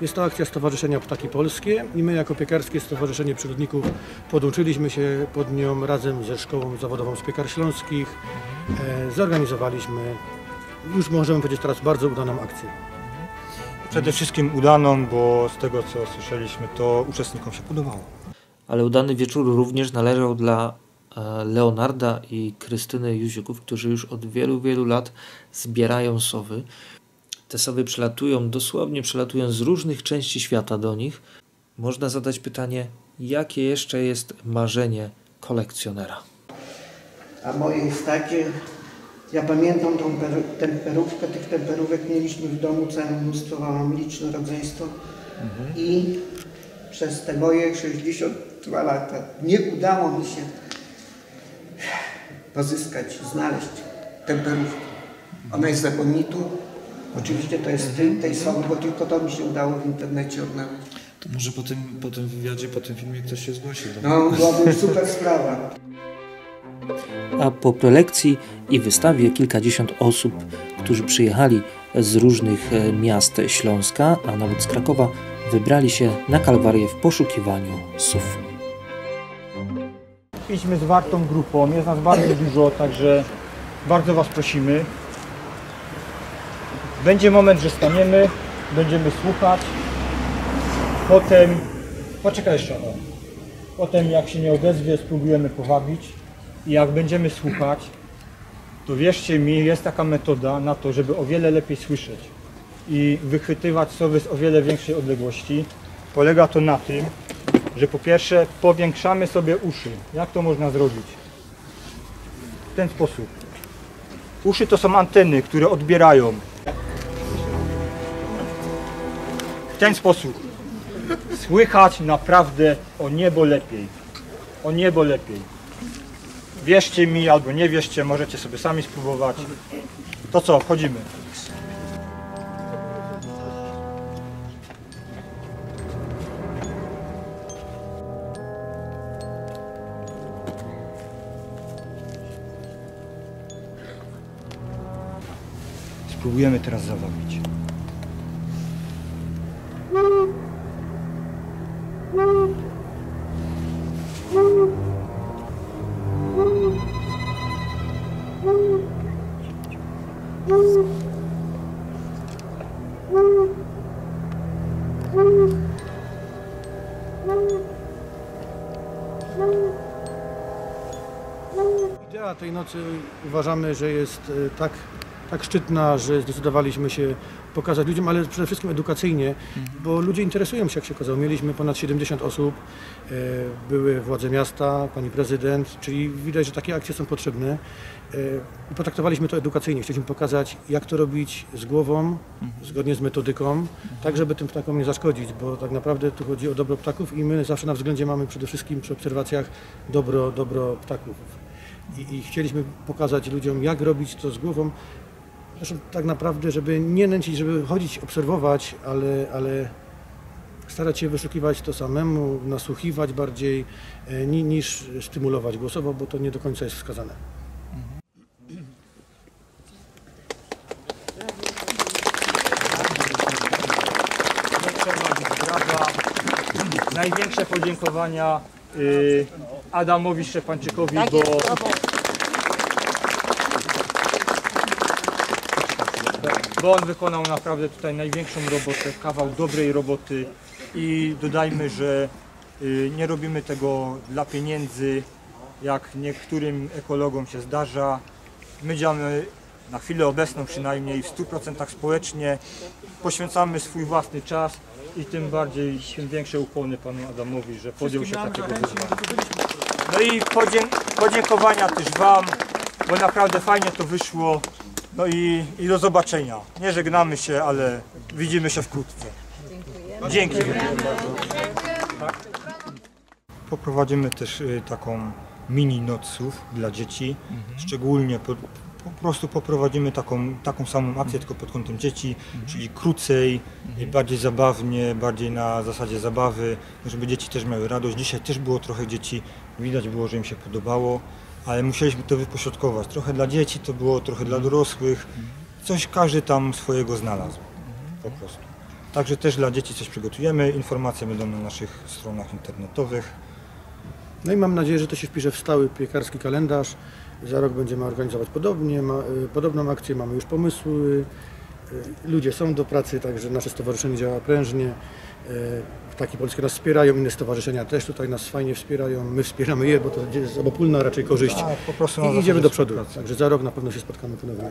Jest to akcja Stowarzyszenia Ptaki Polskie i my jako Piekarskie Stowarzyszenie Przyrodników podłączyliśmy się pod nią razem ze Szkołą Zawodową z Piekar Śląskich. E, Zorganizowaliśmy, już możemy powiedzieć teraz, bardzo udaną akcję. Przede wszystkim udaną, bo z tego co słyszeliśmy, to uczestnikom się podobało. Ale udany wieczór również należał dla e, Leonarda i Krystyny Józików, którzy już od wielu, wielu lat zbierają sowy. Te sowy przylatują, dosłownie przylatują z różnych części świata do nich. Można zadać pytanie, jakie jeszcze jest marzenie kolekcjonera? A moje jest takie, ja pamiętam tą per, temperówkę, tych temperówek mieliśmy w domu całe mnóstwo, mam liczne rodzeństwo i przez te moje 62 lata nie udało mi się pozyskać, znaleźć temperówkę. Ona jest z ebonitu, oczywiście to jest ty, tej sowy, bo tylko to mi się udało w internecie odnaleźć. To może po tym, po tym wywiadzie, po tym filmie ktoś się zgłosi do No, byłaby super sprawa. A po prelekcji i wystawie kilkadziesiąt osób, którzy przyjechali z różnych e, miast Śląska, a nawet z Krakowa, wybrali się na Kalwarię w poszukiwaniu sów. Idźmy z wartą grupą, jest nas bardzo dużo, także bardzo Was prosimy. Będzie moment, że staniemy, będziemy słuchać. Potem, poczekaj jeszcze o. Potem jak się nie odezwie, spróbujemy powabić. I jak będziemy słuchać, to wierzcie mi, jest taka metoda na to, żeby o wiele lepiej słyszeć i wychwytywać sowy z o wiele większej odległości. Polega to na tym, że po pierwsze powiększamy sobie uszy. Jak to można zrobić? W ten sposób. Uszy to są anteny, które odbierają. W ten sposób. Słychać naprawdę o niebo lepiej. O niebo lepiej. Wierzcie mi albo nie wierzcie, możecie sobie sami spróbować. To co, wchodzimy. Spróbujemy teraz zawabić. Idea tej nocy uważamy, że jest e, tak, tak szczytna, że zdecydowaliśmy się pokazać ludziom, ale przede wszystkim edukacyjnie, bo ludzie interesują się, jak się okazało. Mieliśmy ponad 70 osób, e, były władze miasta, pani prezydent, czyli widać, że takie akcje są potrzebne. E, I potraktowaliśmy to edukacyjnie. Chcieliśmy pokazać, jak to robić z głową, zgodnie z metodyką, tak żeby tym ptakom nie zaszkodzić, bo tak naprawdę tu chodzi o dobro ptaków i my zawsze na względzie mamy przede wszystkim przy obserwacjach dobro, dobro ptaków. I, I chcieliśmy pokazać ludziom, jak robić to z głową. Zresztą tak naprawdę, żeby nie nęcić, żeby chodzić, obserwować, ale, ale starać się wyszukiwać to samemu, nasłuchiwać bardziej, e, ni- niż stymulować głosowo, bo to nie do końca jest wskazane. Największe podziękowania y, Adamowi Szczepańczykowi, bo bo on wykonał naprawdę tutaj największą robotę, kawał dobrej roboty i dodajmy, że y, nie robimy tego dla pieniędzy, jak niektórym ekologom się zdarza. My działamy na chwilę obecną przynajmniej w 100% społecznie, poświęcamy swój własny czas i tym bardziej, tym większe ukłony panu Adamowi, że podjął się takiego wyzwania. No i podzięk- podziękowania też Wam, bo naprawdę fajnie to wyszło. No i, i do zobaczenia. Nie żegnamy się, ale widzimy się wkrótce. Dzięki. Poprowadzimy też y, taką mini noców dla dzieci. Szczególnie po, po prostu poprowadzimy taką, taką samą akcję, tylko pod kątem dzieci, czyli krócej, bardziej zabawnie, bardziej na zasadzie zabawy, żeby dzieci też miały radość. Dzisiaj też było trochę dzieci, widać było, że im się podobało, ale musieliśmy to wypośrodkować. Trochę dla dzieci to było, trochę dla dorosłych. Coś każdy tam swojego znalazł. Po prostu. Także też dla dzieci coś przygotujemy. Informacje będą na naszych stronach internetowych. No i mam nadzieję, że to się wpisze w stały piekarski kalendarz. Za rok będziemy organizować podobnie, ma, y, podobną akcję, mamy już pomysły. Y, Ludzie są do pracy, także nasze stowarzyszenie działa prężnie. Y, Ptaki Polskie nas wspierają, inne stowarzyszenia też tutaj nas fajnie wspierają. My wspieramy je, bo to jest obopólna raczej korzyść. Tak, I idziemy do przodu. Także za rok na pewno się spotkamy ponownie.